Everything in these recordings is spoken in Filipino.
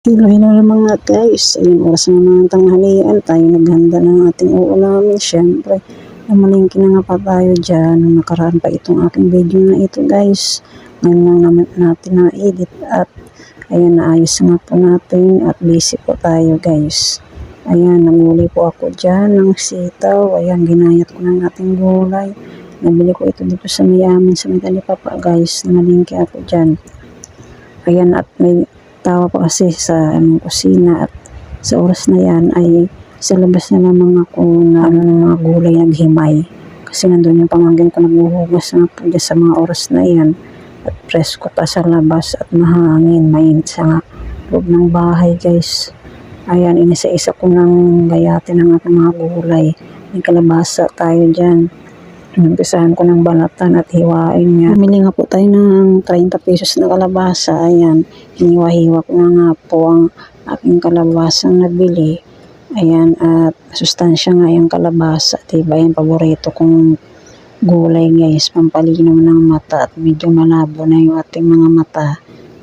Hello, hello na mga guys. Ayun, oras na ng tanghalian. Tayo naghanda ng ating uulamin. Siyempre, namalingki na nga pa tayo dyan. Nakaraan pa itong aking video na ito guys. Ngayon lang naman natin na-edit at ayan, naayos nga po natin at busy po tayo guys. Ayan, namuli po ako dyan ng sitaw. Ayan, ginayat ko ng ating gulay. Nabili ko ito dito sa Miyamin sa Mitalipapa guys. Namalingki ako dyan. Ayan, at may tawa pa kasi sa aming kusina at sa oras na yan ay sa labas na lamang ako na ano ng mga gulay naghimay. Kasi nandun yung pamangkin ko naghuhugas na po sa mga oras na yan at presko pa sa labas at mahangin, mainit sa nga loob ng bahay guys. Ayan, inisa-isa ko ng gayatin ng mga gulay. May kalabasa tayo dyan. Inumpisahan ko ng balatan at hiwain niya. Bumili nga po tayo ng 30 pesos na kalabasa. Ayan, hiniwa-hiwa ko na nga po ang aking kalabasang nabili. Ayan, at sustansya nga yung kalabasa. Diba, yung paborito kong gulay guys. Pampalinaw ng mata at medyo malabo na yung ating mga mata.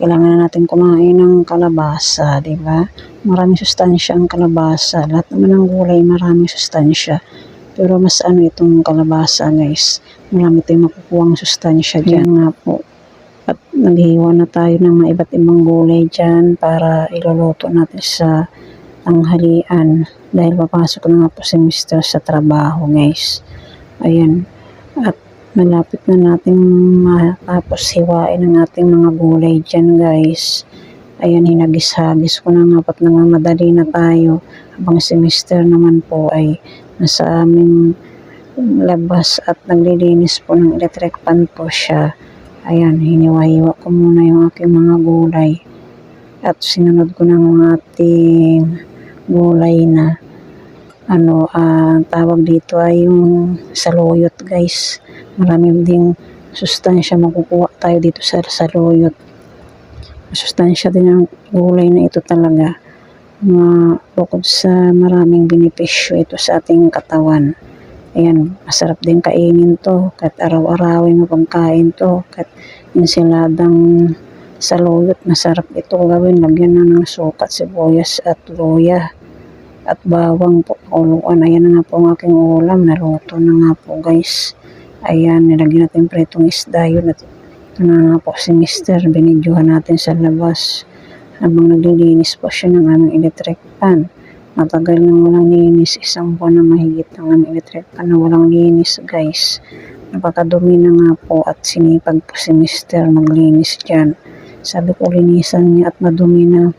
Kailangan na natin kumain ng kalabasa, di ba? Maraming sustansya ang kalabasa. Lahat naman ng gulay maraming sustansya. Pero mas ano itong kalabasa guys. Marami tayong makukuha sustansya dyan nga po. At naghiwa na tayo ng mga iba't ibang gulay dyan para iluluto natin sa tanghalian. Dahil papasok na nga po si Mr. sa trabaho guys. Ayan. At malapit na nating matapos hiwain ang ating mga gulay dyan guys. Ayan, hinagis-hagis ko na nga pat nangamadali na tayo. Habang si Mr. naman po ay nasa aming labas at naglilinis po ng electric pan po siya. Ayan, hiniwa-hiwa ko muna yung aking mga gulay. At sinunod ko ng ating gulay na ano, ah, tawag dito ay yung saluyot guys. Marami ding sustansya makukuha tayo dito sa saluyot. Sustansya din ang gulay na ito talaga. Mga bukod sa maraming benepisyo ito sa ating katawan. Ayan, masarap din kainin to. Kahit araw-arawin mo pagkain to. Kahit insiladang saluyot, masarap ito gawin. Lagyan na ng sukat, sibuyas at luya at bawang po kuluan. Ayan na nga po ang aking ulam. Naluto na nga po guys. Ayan, nilagyan natin pritong isda yun. At ito na nga po si Mister. Binidyohan natin sa labas. Habang naglilinis po siya ng aming electric pan. Matagal nang walang linis. Isang buwan na mahigit ang aming electric pan na walang linis guys. Napakadumi na nga po at sinipag po si Mister maglinis dyan. Sabi ko linisan niya at madumi na